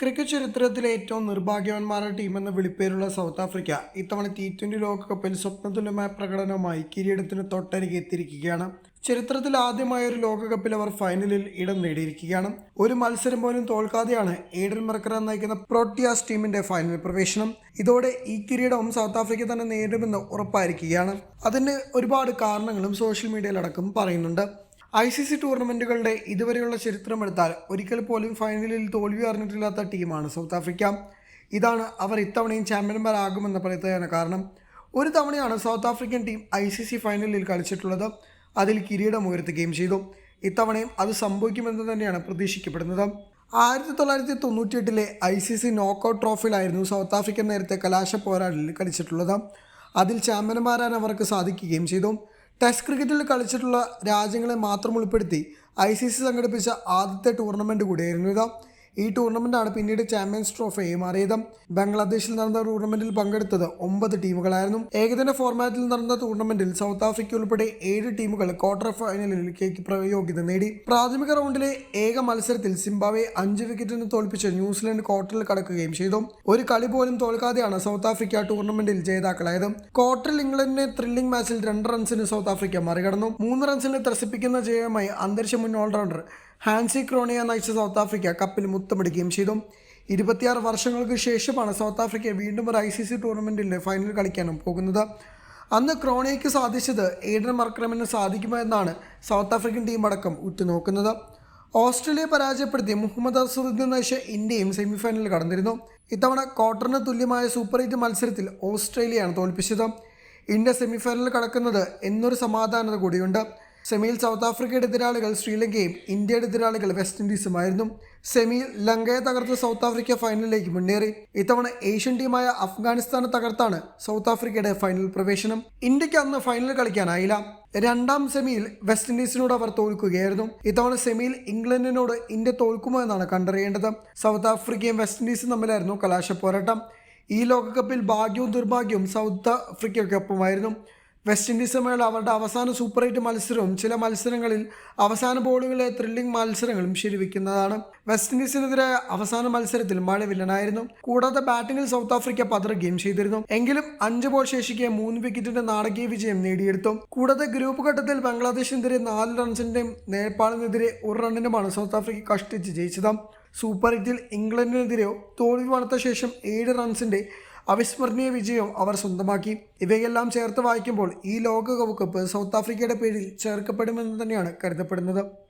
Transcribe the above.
Cricket ചരിത്രത്തിലെ ഏറ്റവും നിർഭാഗ്യവാന്മാരുടെ ടീമെന്ന വിളിപ്പേരുള്ള സൗത്ത് ആഫ്രിക്ക ഇത്തവണ ടി ട്വന്റി ലോകകപ്പിൽ സ്വപ്നതുല്യമായ പ്രകടനവുമായി കിരീടത്തിന് തൊട്ടരികെ എത്തിയിരിക്കുകയാണ്. ചരിത്രത്തിൽ ആദ്യമായ ഒരു ലോകകപ്പിൽ അവർ ഫൈനലിൽ ഇടം നേടിയിരിക്കുകയാണ്. ഒരു മത്സരം പോലും തോൽക്കാതെയാണ് ഏഡൻ മർക്കറ നയിക്കുന്ന പ്രോട്ടിയാസ് ടീമിന്റെ ഫൈനൽ പ്രവേശനം. ഇതോടെ ഈ കിരീടവും സൗത്ത് ആഫ്രിക്ക തന്നെ നേരിടുമെന്ന് ഉറപ്പായിരിക്കുകയാണ്. അതിന് ഒരുപാട് കാരണങ്ങളും സോഷ്യൽ മീഡിയയിലടക്കം പറയുന്നുണ്ട്. ഐ സി സി ടൂർണമെന്റുകളുടെ ഇതുവരെയുള്ള ചരിത്രമെടുത്താൽ ഒരിക്കൽ പോലും ഫൈനലിൽ തോൽവി അറിഞ്ഞിട്ടില്ലാത്ത ടീമാണ് സൗത്ത് ആഫ്രിക്ക. ഇതാണ് അവർ ഇത്തവണയും ചാമ്പ്യന്മാരാകുമെന്ന പറയുന്നതിന് കാരണം ഒരു തവണയാണ് South African team I C C ഫൈനലിൽ കളിച്ചിട്ടുള്ളത്. അതിൽ കിരീടം ഉയർത്തുകയും ചെയ്തു. ഇത്തവണയും അത് സംഭവിക്കുമെന്ന് തന്നെയാണ് പ്രതീക്ഷിക്കപ്പെടുന്നത്. ആയിരത്തി തൊള്ളായിരത്തി തൊണ്ണൂറ്റിയെട്ടിലെ ഐ സി സി നോക്കൗട്ട് ട്രോഫിയിലായിരുന്നു സൗത്ത് ആഫ്രിക്കൻ നേരത്തെ കലാശ പോരാട്ടത്തിൽ കളിച്ചിട്ടുള്ളത്. അതിൽ ചാമ്പ്യന്മാരാൻ അവർക്ക് സാധിക്കുകയും ചെയ്തു. ടെസ്റ്റ് ക്രിക്കറ്റിൽ കളിച്ചിട്ടുള്ള രാജ്യങ്ങളെ മാത്രം ഉൾപ്പെടുത്തി ഐ സി സി സംഘടിപ്പിച്ച ആദ്യത്തെ ടൂർണമെന്റ് കൂടിയായിരുന്നു ഇത്. ഈ ടൂർണമെന്റാണ് പിന്നീട് ചാമ്പ്യൻസ് ട്രോഫിയെ മാറിയത്. ബംഗ്ലാദേശിൽ നടന്ന ടൂർണമെന്റിൽ പങ്കെടുത്തത് ഒമ്പത് ടീമുകളായിരുന്നു. ഏകദിന ഫോർമാറ്റിൽ നടന്ന ടൂർണമെന്റിൽ സൗത്ത് ആഫ്രിക്ക ഉൾപ്പെടെ ഏഴ് ടീമുകൾ ക്വാർട്ടർ ഫൈനലിലേക്ക് യോഗ്യത നേടി. പ്രാഥമിക റൗണ്ടിലെ ഏക മത്സരത്തിൽ സിംബാവെ അഞ്ച് വിക്കറ്റിന് തോൽപ്പിച്ച് ന്യൂസിലൻഡ് ക്വാർട്ടറിൽ കടക്കുകയും ചെയ്തു. ഒരു കളി പോലും തോൽക്കാതെയാണ് സൗത്ത് ആഫ്രിക്ക ടൂർണമെന്റിൽ ജേതാക്കളായത്. ക്വാർട്ടറിൽ ഇംഗ്ലണ്ടിനെ ത്രില്ലിംഗ് മാച്ചിൽ രണ്ട് റൺസിന് സൗത്ത് ആഫ്രിക്ക മറികടന്നു. മൂന്ന് റൺസിന് ത്രസിപ്പിക്കുന്ന ജയമായി അന്തരിച്ച മുൻ ഓൾറൗണ്ടർ ഹാൻസി ക്രോണിയ നയിച്ച സൗത്ത് ആഫ്രിക്ക കപ്പിൽ മുത്തമിടുകയും ചെയ്തു. ഇരുപത്തിയാറ് വർഷങ്ങൾക്ക് ശേഷമാണ് സൗത്ത് ആഫ്രിക്ക വീണ്ടും ഒരു ഐ സി സി ടൂർണമെന്റിന്റെ ഫൈനൽ കളിക്കാനും പോകുന്നത്. അന്ന് ക്രോണിയയ്ക്ക് സാധിച്ചത് ഏഡൻ മർക്രമിന് സാധിക്കുമോ എന്നാണ് സൗത്ത് ആഫ്രിക്കൻ ടീം അടക്കം ഉറ്റുനോക്കുന്നത്. ഓസ്ട്രേലിയ പരാജയപ്പെടുത്തി മുഹമ്മദ് അസറുദ്ദീൻ നയിച്ച ഇന്ത്യയും സെമിഫൈനലിൽ കടന്നിരുന്നു. ഇത്തവണ ക്വാർട്ടറിന് തുല്യമായ സൂപ്പർ എയ്റ്റ് മത്സരത്തിൽ ഓസ്ട്രേലിയയാണ് തോൽപ്പിച്ചത്. ഇന്ത്യ സെമിഫൈനലിൽ കടക്കുന്നത് എന്നൊരു സമാധാനത കൂടിയുണ്ട്. സെമിയിൽ സൗത്ത് ആഫ്രിക്കയുടെ എതിരാളികൾ ശ്രീലങ്കയും ഇന്ത്യയുടെ എതിരാളികൾ വെസ്റ്റ് ഇൻഡീസുമായിരുന്നു. സെമിയിൽ ലങ്കയെ തകർത്ത് സൗത്ത് ആഫ്രിക്ക ഫൈനലിലേക്ക് മുന്നേറി. ഇത്തവണ ഏഷ്യൻ ടീമായ അഫ്ഗാനിസ്ഥാനെ തകർത്താണ് സൗത്ത് ആഫ്രിക്കയുടെ ഫൈനൽ പ്രവേശനം. ഇന്ത്യയ്ക്ക് അന്ന് ഫൈനൽ കളിക്കാനായില്ല. രണ്ടാം സെമിയിൽ വെസ്റ്റ് ഇൻഡീസിനോട് അവർ തോൽക്കുകയായിരുന്നു. ഇത്തവണ സെമിയിൽ ഇംഗ്ലണ്ടിനോട് ഇന്ത്യ തോൽക്കുമോ എന്നാണ് കണ്ടറിയേണ്ടത്. സൗത്ത് ആഫ്രിക്കയും വെസ്റ്റ് ഇൻഡീസും തമ്മിലായിരുന്നു കലാശ പോരാട്ടം ഈ ലോകകപ്പിൽ ഭാഗ്യവും ദുർഭാഗ്യവും സൗത്ത് ആഫ്രിക്കയ്ക്കൊപ്പമായിരുന്നു. വെസ്റ്റ് ഇൻഡീസുമായുള്ള അവരുടെ അവസാന സൂപ്പർ എയ്റ്റ് മത്സരവും ചില മത്സരങ്ങളിൽ അവസാന ബോളുകളിലെ ത്രില്ലിംഗ് മത്സരങ്ങളും ശരിവെക്കുന്നതാണ്. വെസ്റ്റ് ഇൻഡീസിനെതിരെ അവസാന മത്സരത്തിൽ മഴ വില്ലനായിരുന്നു. കൂടാതെ ബാറ്റിംഗിൽ സൗത്ത് ആഫ്രിക്ക പതറുകയും ചെയ്തിരുന്നു. എങ്കിലും അഞ്ച് ബോൾ ശേഷിക്കെ മൂന്ന് വിക്കറ്റിന്റെ നാടകീയ വിജയം നേടിയെടുത്തു. കൂടാതെ ഗ്രൂപ്പ് ഘട്ടത്തിൽ ബംഗ്ലാദേശിനെതിരെ നാല് റൺസിന്റെയും നേപ്പാളിനെതിരെ ഒരു റണ്ണിനുമാണ് സൗത്ത് ആഫ്രിക്ക കഷ്ടിച്ച് ജയിച്ചത്. സൂപ്പർ എയ്റ്റിൽ ഇംഗ്ലണ്ടിനെതിരെയോ തോൽവി വളർത്ത ശേഷം ഏഴ് റൺസിന്റെ അവിസ്മരണീയ വിജയം അവർ സ്വന്തമാക്കി. ഇവയെല്ലാം ചേർത്ത് വായിക്കുമ്പോൾ ഈ ലോകകപ്പ് സൗത്ത് ആഫ്രിക്കയുടെ പേരിൽ ചേർക്കപ്പെടുമെന്ന് തന്നെയാണ് കരുതപ്പെടുന്നത്.